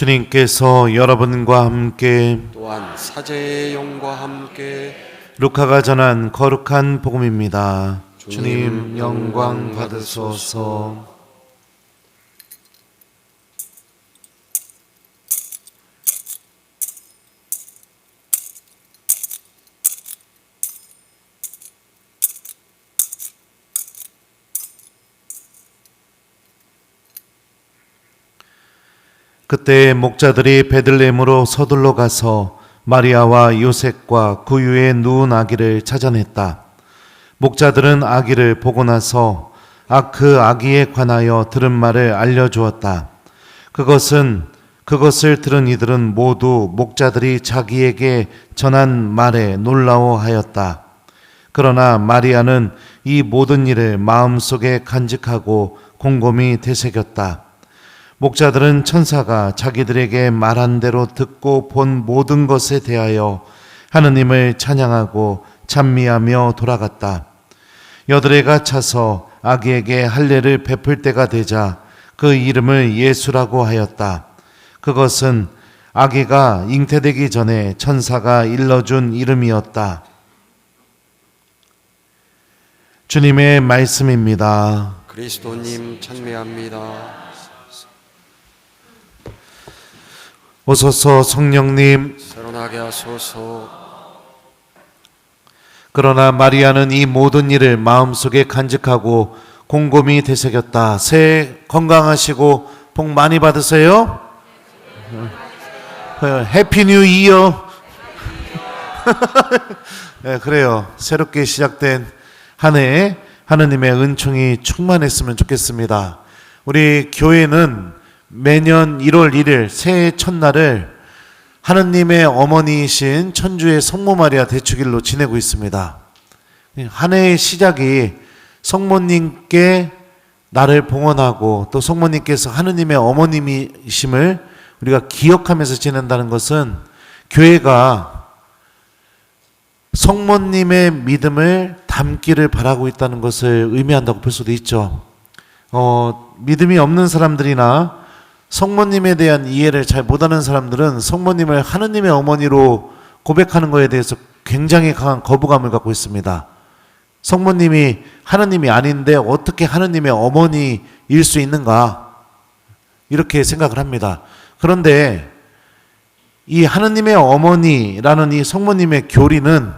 주님께서 여러분과 함께 또한 사제의 영과 함께 루카가 전한 거룩한 복음입니다. 주님 영광 받으소서. 그때 목자들이 베들레헴으로 서둘러 가서 마리아와 요셉과 구유에 누운 아기를 찾아냈다. 목자들은 아기를 보고 나서 아, 그 아기에 관하여 들은 말을 알려주었다. 그것은 그것을 들은 이들은 모두 목자들이 자기에게 전한 말에 놀라워하였다. 그러나 마리아는 이 모든 일을 마음속에 간직하고 곰곰이 되새겼다. 목자들은 천사가 자기들에게 말한 대로 듣고 본 모든 것에 대하여 하느님을 찬양하고 찬미하며 돌아갔다. 여드레가 차서 아기에게 할례를 베풀 때가 되자 그 이름을 예수라고 하였다. 그것은 아기가 잉태되기 전에 천사가 일러준 이름이었다. 주님의 말씀입니다. 그리스도님 찬미합니다. 오소서 성령님 새로나게 하소서 그러나 마리아는 이 모든 일을 마음속에 간직하고 곰곰이 되새겼다. 새해 건강하시고 복 많이 받으세요. 어, 해피 뉴 이어. 네, 그래요. 새롭게 시작된 한 해에 하느님의 은총이 충만했으면 좋겠습니다. 우리 교회는 매년 1월 1일 새해 첫날을 하느님의 어머니이신 천주의 성모 마리아 대축일로 지내고 있습니다. 한 해의 시작이 성모님께 나를 봉헌하고 또 성모님께서 하느님의 어머님이심을 우리가 기억하면서 지낸다는 것은 교회가 성모님의 믿음을 담기를 바라고 있다는 것을 의미한다고 볼 수도 있죠. 어, 믿음이 없는 사람들이나 성모님에 대한 이해를 잘 못하는 사람들은 성모님을 하느님의 어머니로 고백하는 것에 대해서 굉장히 강한 거부감을 갖고 있습니다. 성모님이 하느님이 아닌데 어떻게 하느님의 어머니일 수 있는가? 이렇게 생각을 합니다. 그런데 이 하느님의 어머니라는 이 성모님의 교리는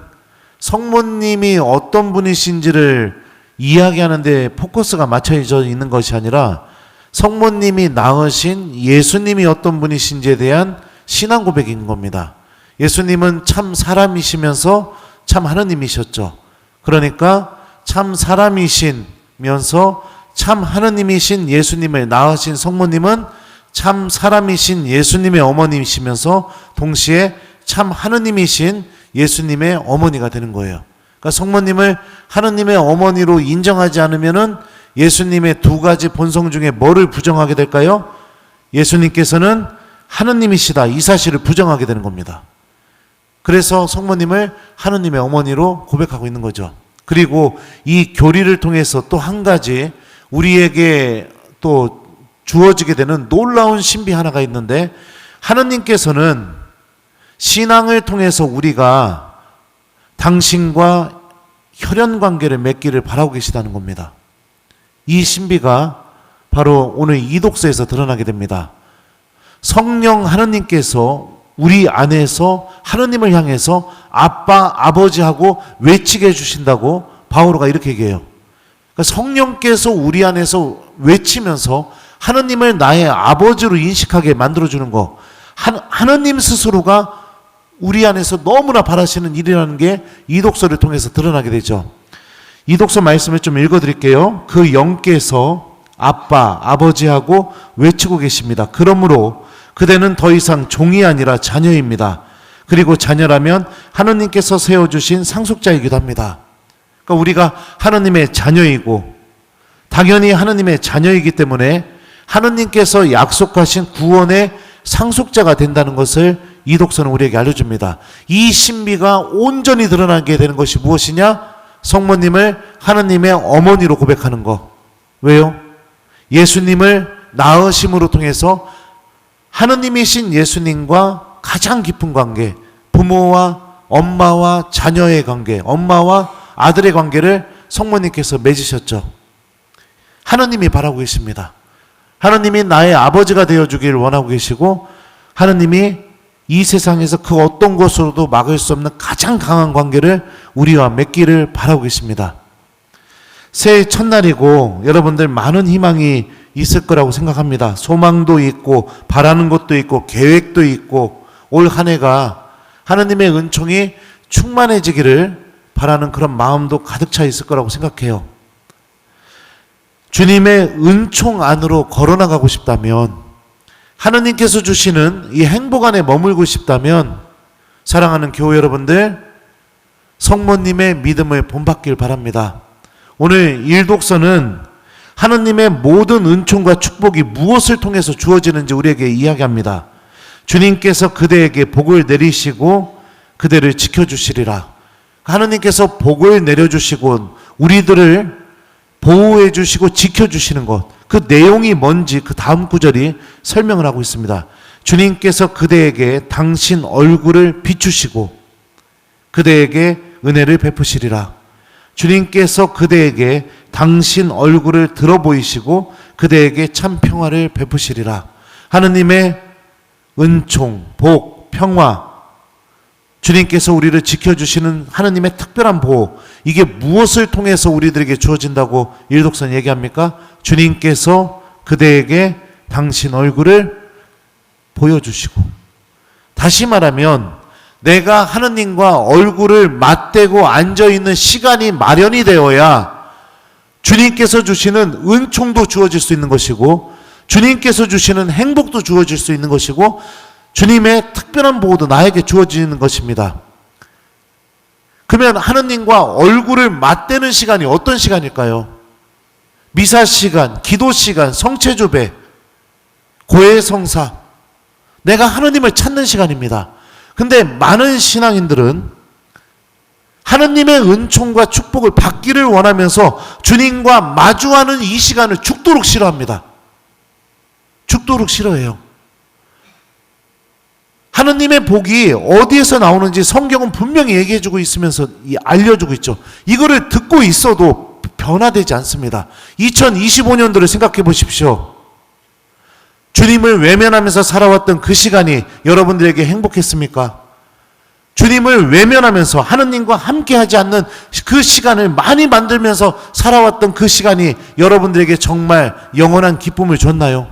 성모님이 어떤 분이신지를 이야기하는데 포커스가 맞춰져 있는 것이 아니라 성모님이 낳으신 예수님이 어떤 분이신지에 대한 신앙 고백인 겁니다. 예수님은 참 사람이시면서 참 하느님이셨죠. 그러니까 참 사람이시면서 참 하느님이신 예수님을 낳으신 성모님은 참 사람이신 예수님의 어머니이시면서 동시에 참 하느님이신 예수님의 어머니가 되는 거예요. 그러니까 성모님을 하느님의 어머니로 인정하지 않으면은 예수님의 두 가지 본성 중에 뭐를 부정하게 될까요? 예수님께서는 하느님이시다. 이 사실을 부정하게 되는 겁니다. 그래서 성모님을 하느님의 어머니로 고백하고 있는 거죠. 그리고 이 교리를 통해서 또 한 가지 우리에게 또 주어지게 되는 놀라운 신비 하나가 있는데 하느님께서는 신앙을 통해서 우리가 당신과 혈연 관계를 맺기를 바라고 계시다는 겁니다. 이 신비가 바로 오늘 이 독서에서 드러나게 됩니다. 성령 하느님께서 우리 안에서 하느님을 향해서 아빠, 아버지하고 외치게 해주신다고 바오로가 이렇게 얘기해요. 그러니까 성령께서 우리 안에서 외치면서 하느님을 나의 아버지로 인식하게 만들어주는 거. 하, 하느님 스스로가 우리 안에서 너무나 바라시는 일이라는 게 이 독서를 통해서 드러나게 되죠. 이 독서 말씀을 좀 읽어드릴게요. 그 영께서 아빠, 아버지하고 외치고 계십니다. 그러므로 그대는 더 이상 종이 아니라 자녀입니다. 그리고 자녀라면 하느님께서 세워주신 상속자이기도 합니다. 그러니까 우리가 하느님의 자녀이고 당연히 하느님의 자녀이기 때문에 하느님께서 약속하신 구원의 상속자가 된다는 것을 이 독서는 우리에게 알려줍니다. 이 신비가 온전히 드러나게 되는 것이 무엇이냐? 성모님을 하느님의 어머니로 고백하는 거. 왜요? 예수님을 낳으심으로 통해서 하느님이신 예수님과 가장 깊은 관계, 부모와 엄마와 자녀의 관계, 엄마와 아들의 관계를 성모님께서 맺으셨죠. 하느님이 바라고 계십니다. 하느님이 나의 아버지가 되어 주기를 원하고 계시고 하느님이 이 세상에서 그 어떤 것으로도 막을 수 없는 가장 강한 관계를 우리와 맺기를 바라고 계십니다. 새해 첫날이고 여러분들 많은 희망이 있을 거라고 생각합니다. 소망도 있고 바라는 것도 있고 계획도 있고 올 한 해가 하느님의 은총이 충만해지기를 바라는 그런 마음도 가득 차 있을 거라고 생각해요. 주님의 은총 안으로 걸어나가고 싶다면 하느님께서 주시는 이 행복 안에 머물고 싶다면 사랑하는 교회 여러분들 성모님의 믿음을 본받길 바랍니다. 오늘 일독서는 하느님의 모든 은총과 축복이 무엇을 통해서 주어지는지 우리에게 이야기합니다. 주님께서 그대에게 복을 내리시고 그대를 지켜주시리라. 하느님께서 복을 내려주시고 우리들을 보호해 주시고 지켜 주시는 것. 그 내용이 뭔지 그 다음 구절이 설명을 하고 있습니다. 주님께서 그대에게 당신 얼굴을 비추시고 그대에게 은혜를 베푸시리라. 주님께서 그대에게 당신 얼굴을 들어 보이시고 그대에게 참 평화를 베푸시리라. 하느님의 은총, 복, 평화, 주님께서 우리를 지켜주시는 하느님의 특별한 보호, 이게 무엇을 통해서 우리들에게 주어진다고 일독선 얘기합니까? 주님께서 그대에게 당신 얼굴을 보여주시고, 다시 말하면, 내가 하느님과 얼굴을 맞대고 앉아있는 시간이 마련이 되어야 주님께서 주시는 은총도 주어질 수 있는 것이고, 주님께서 주시는 행복도 주어질 수 있는 것이고, 주님의 특별한 보호도 나에게 주어지는 것입니다. 그러면 하느님과 얼굴을 맞대는 시간이 어떤 시간일까요? 미사 시간, 기도 시간, 성체조배, 고해 성사. 내가 하느님을 찾는 시간입니다. 근데 많은 신앙인들은 하느님의 은총과 축복을 받기를 원하면서 주님과 마주하는 이 시간을 죽도록 싫어합니다. 죽도록 싫어해요. 하느님의 복이 어디에서 나오는지 성경은 분명히 얘기해주고 있으면서 이- 알려주고 있죠. 이거를 듣고 있어도 변화되지 않습니다. 2025년도를 생각해 보십시오. 주님을 외면하면서 살아왔던 그 시간이 여러분들에게 행복했습니까? 주님을 외면하면서 하느님과 함께하지 않는 그 시간을 많이 만들면서 살아왔던 그 시간이 여러분들에게 정말 영원한 기쁨을 줬나요?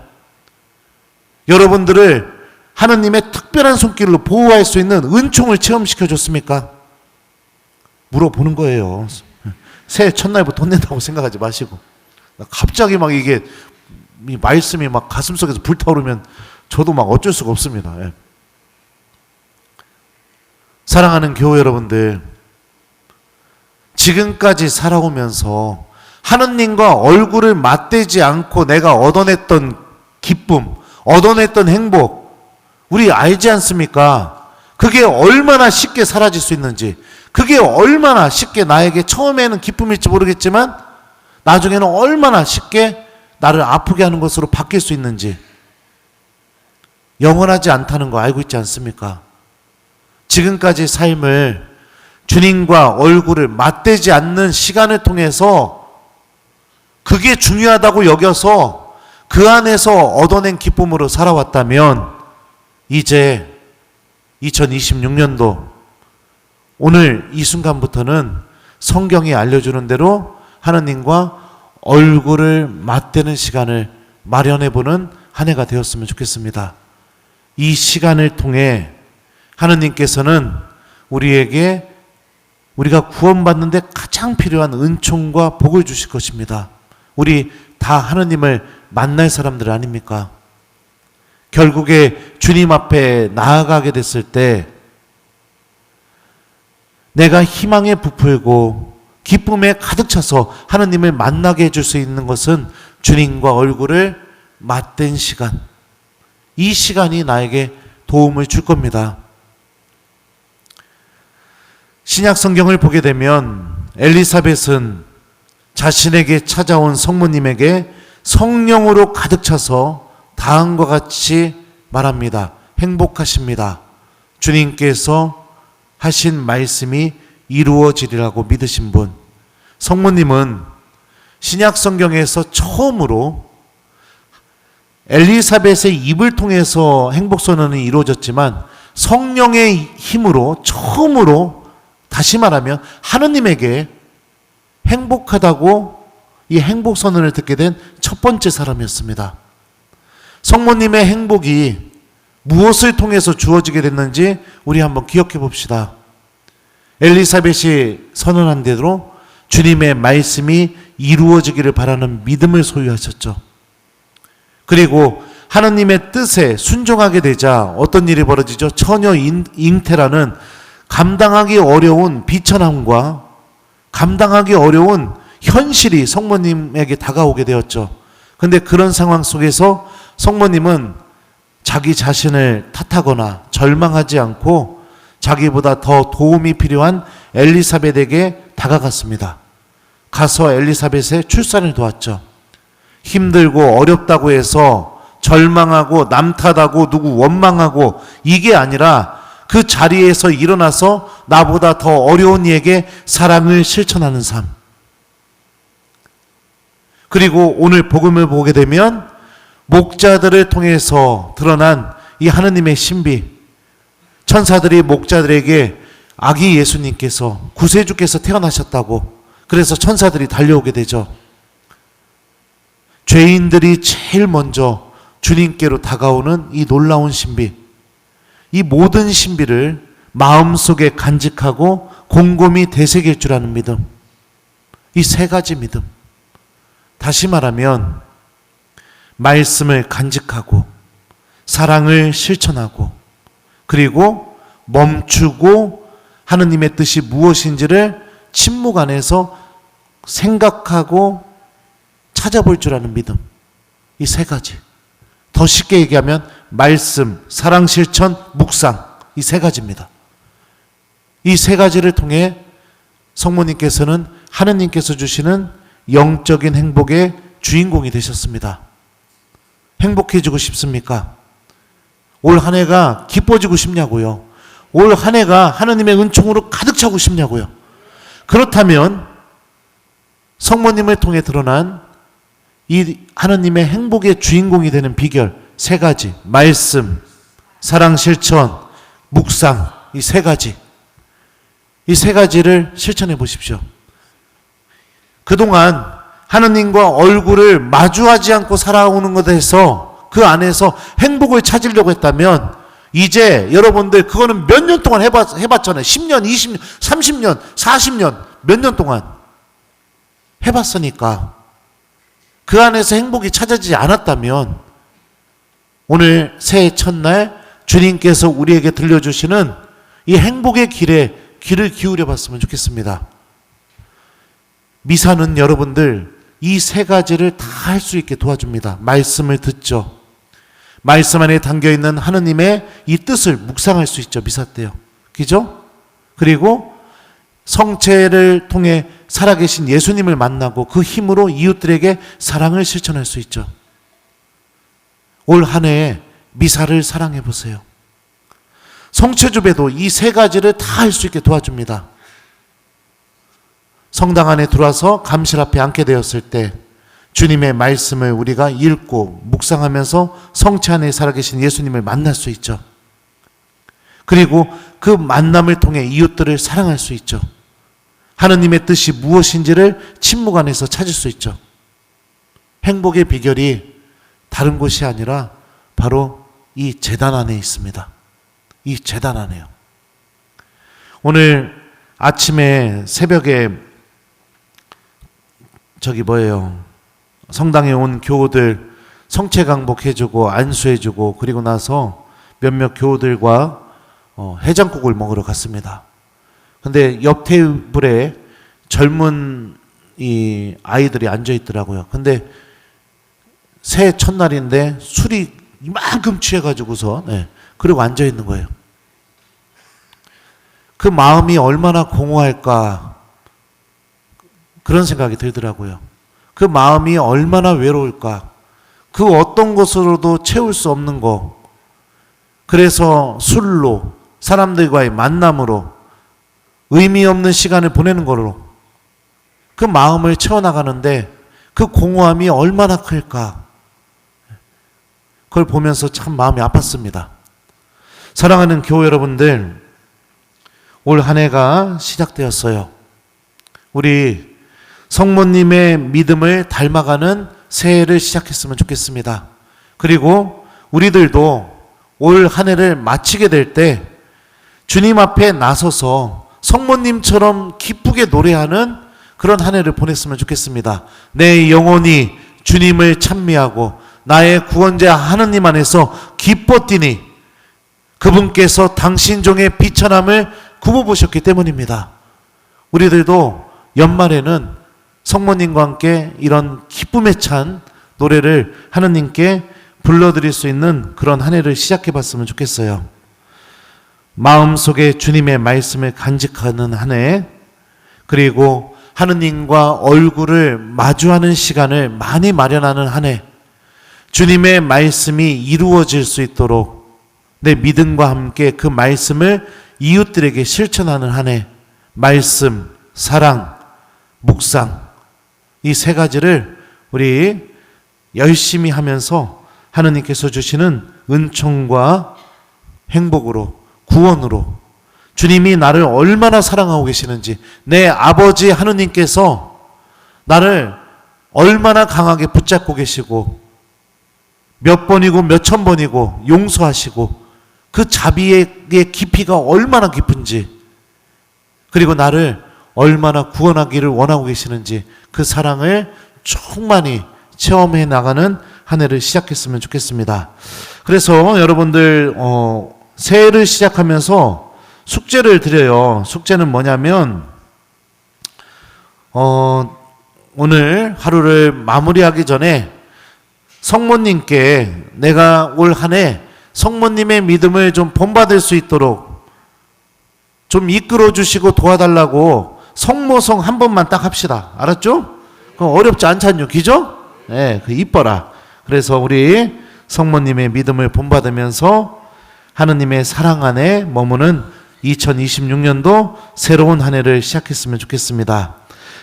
여러분들을 하느님의 특별한 손길로 보호할 수 있는 은총을 체험시켜 줬습니까? 물어보는 거예요. 새해 첫날부터 혼낸다고 생각하지 마시고. 갑자기 막 이게 이 말씀이 막 가슴속에서 불타오르면 저도 막 어쩔 수가 없습니다. 예. 사랑하는 교회 여러분들, 지금까지 살아오면서 하느님과 얼굴을 맞대지 않고 내가 얻어냈던 기쁨, 얻어냈던 행복, 우리 알지 않습니까? 그게 얼마나 쉽게 사라질 수 있는지, 그게 얼마나 쉽게 나에게 처음에는 기쁨일지 모르겠지만, 나중에는 얼마나 쉽게 나를 아프게 하는 것으로 바뀔 수 있는지, 영원하지 않다는 거 알고 있지 않습니까? 지금까지 삶을 주님과 얼굴을 맞대지 않는 시간을 통해서 그게 중요하다고 여겨서 그 안에서 얻어낸 기쁨으로 살아왔다면 이제 2026년도 오늘 이 순간부터는 성경이 알려주는 대로 하나님과 얼굴을 맞대는 시간을 마련해 보는 한 해가 되었으면 좋겠습니다. 이 시간을 통해 하느님께서는 우리에게 우리가 구원받는데 가장 필요한 은총과 복을 주실 것입니다. 우리 다 하느님을 만날 사람들 아닙니까? 결국에 주님 앞에 나아가게 됐을 때 내가 희망에 부풀고 기쁨에 가득 차서 하느님을 만나게 해줄 수 있는 것은 주님과 얼굴을 맞댄 시간. 이 시간이 나에게 도움을 줄 겁니다. 신약 성경을 보게 되면 엘리사벳은 자신에게 찾아온 성모님에게 성령으로 가득 차서 다음과 같이 말합니다. 행복하십니다. 주님께서 하신 말씀이 이루어지리라고 믿으신 분. 성모님은 신약 성경에서 처음으로 엘리사벳의 입을 통해서 행복 선언이 이루어졌지만 성령의 힘으로 처음으로 다시 말하면 하느님에게 행복하다고 이 행복 선언을 듣게 된 첫 번째 사람이었습니다. 성모님의 행복이 무엇을 통해서 주어지게 됐는지 우리 한번 기억해 봅시다. 엘리사벳이 선언한 대로 주님의 말씀이 이루어지기를 바라는 믿음을 소유하셨죠. 그리고 하나님의 뜻에 순종하게 되자 어떤 일이 벌어지죠? 처녀 인- 잉태라는 감당하기 어려운 비천함과 감당하기 어려운 현실이 성모님에게 다가오게 되었죠. 근데 그런 상황 속에서 성모님은 자기 자신을 탓하거나 절망하지 않고 자기보다 더 도움이 필요한 엘리사벳에게 다가갔습니다. 가서 엘리사벳의 출산을 도왔죠. 힘들고 어렵다고 해서 절망하고 남탓하고 누구 원망하고 이게 아니라 그 자리에서 일어나서 나보다 더 어려운 이에게 사랑을 실천하는 삶. 그리고 오늘 복음을 보게 되면 목자들을 통해서 드러난 이 하느님의 신비. 천사들이 목자들에게 아기 예수님께서 구세주께서 태어나셨다고 그래서 천사들이 달려오게 되죠. 죄인들이 제일 먼저 주님께로 다가오는 이 놀라운 신비. 이 모든 신비를 마음속에 간직하고 곰곰이 되새길 줄 아는 믿음. 이 세 가지 믿음. 다시 말하면 말씀을 간직하고 사랑을 실천하고 그리고 멈추고 하느님의 뜻이 무엇인지를 침묵 안에서 생각하고 찾아볼 줄 아는 믿음. 이 세 가지. 더 쉽게 얘기하면 말씀, 사랑 실천, 묵상. 이 세 가지입니다. 이 세 가지를 통해 성모님께서는 하느님께서 주시는 영적인 행복의 주인공이 되셨습니다. 행복해지고 싶습니까? 올 한 해가 기뻐지고 싶냐고요? 올 한 해가 하느님의 은총으로 가득 차고 싶냐고요? 그렇다면 성모님을 통해 드러난 이 하나님의 행복의 주인공이 되는 비결 세 가지 말씀, 사랑 실천, 묵상 이 세 가지 이 세 가지를 실천해 보십시오. 그동안 하느님과 얼굴을 마주하지 않고 살아오는 것에서 그 안에서 행복을 찾으려고 했다면 이제 여러분들 그거는 몇 년 동안 해봤, 해봤잖아요. 10년, 20년, 30년, 40년, 몇 년 동안 해봤으니까 그 안에서 행복이 찾아지지 않았다면 오늘 새해 첫날 주님께서 우리에게 들려주시는 이 행복의 길에 귀를 기울여 봤으면 좋겠습니다. 미사는 여러분들 이 세 가지를 다 할 수 있게 도와줍니다. 말씀을 듣죠. 말씀 안에 담겨 있는 하느님의 이 뜻을 묵상할 수 있죠. 미사 때요. 그죠? 그리고 성체를 통해 살아계신 예수님을 만나고 그 힘으로 이웃들에게 사랑을 실천할 수 있죠. 올 한 해에 미사를 사랑해 보세요. 성체주배도 이 세 가지를 다 할 수 있게 도와줍니다. 성당 안에 들어와서 감실 앞에 앉게 되었을 때 주님의 말씀을 우리가 읽고 묵상하면서 성체 안에 살아계신 예수님을 만날 수 있죠. 그리고 그 만남을 통해 이웃들을 사랑할 수 있죠. 하느님의 뜻이 무엇인지를 침묵 안에서 찾을 수 있죠. 행복의 비결이 다른 곳이 아니라 바로 이 재단 안에 있습니다. 이 재단 안에요. 오늘 아침에 새벽에 저기 뭐예요? 성당에 온 교우들 성체 강복해주고 안수해주고 그리고 나서 몇몇 교우들과 어, 해장국을 먹으러 갔습니다. 근데 옆 테이블에 젊은 이 아이들이 앉아 있더라고요. 근데 새해 첫날인데 술이 이만큼 취해가지고서 네, 그리고 앉아 있는 거예요. 그 마음이 얼마나 공허할까 그런 생각이 들더라고요. 그 마음이 얼마나 외로울까 그 어떤 것으로도 채울 수 없는 거 그래서 술로 사람들과의 만남으로 의미 없는 시간을 보내는 걸로 그 마음을 채워나가는데 그 공허함이 얼마나 클까? 그걸 보면서 참 마음이 아팠습니다. 사랑하는 교회 여러분들, 올 한 해가 시작되었어요. 우리 성모님의 믿음을 닮아가는 새해를 시작했으면 좋겠습니다. 그리고 우리들도 올 한 해를 마치게 될 때 주님 앞에 나서서 성모님처럼 기쁘게 노래하는 그런 한 해를 보냈으면 좋겠습니다. 내 영혼이 주님을 찬미하고 나의 구원자 하느님 안에서 기뻐 뛰니 그분께서 당신 종의 비천함을 굽어보셨기 때문입니다. 우리들도 연말에는 성모님과 함께 이런 기쁨에 찬 노래를 하느님께 불러드릴 수 있는 그런 한 해를 시작해 봤으면 좋겠어요. 마음속에 주님의 말씀을 간직하는 한 해, 그리고 하느님과 얼굴을 마주하는 시간을 많이 마련하는 한 해, 주님의 말씀이 이루어질 수 있도록 내 믿음과 함께 그 말씀을 이웃들에게 실천하는 한 해, 말씀, 사랑, 묵상, 이 세 가지를 우리 열심히 하면서 하느님께서 주시는 은총과 행복으로, 구원으로, 주님이 나를 얼마나 사랑하고 계시는지, 내 아버지 하느님께서 나를 얼마나 강하게 붙잡고 계시고, 몇 번이고 몇 천 번이고 용서하시고 그 자비의 깊이가 얼마나 깊은지 그리고 나를 얼마나 구원하기를 원하고 계시는지 그 사랑을 충만히 체험해 나가는 한 해를 시작했으면 좋겠습니다. 그래서 여러분들 어, 새해를 시작하면서 숙제를 드려요. 숙제는 뭐냐면 어, 오늘 하루를 마무리하기 전에 성모님께 내가 올 한 해 성모님의 믿음을 좀 본받을 수 있도록 좀 이끌어 주시고 도와달라고 성모성 한 번만 딱 합시다. 알았죠? 그럼 어렵지 않잖요. 기죠? 네, 그 이뻐라. 그래서 우리 성모님의 믿음을 본받으면서 하느님의 사랑 안에 머무는 2026년도 새로운 한 해를 시작했으면 좋겠습니다.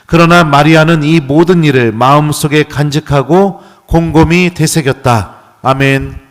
그러나 마리아는 이 모든 일을 마음속에 간직하고 곰곰이 되새겼다. 아멘.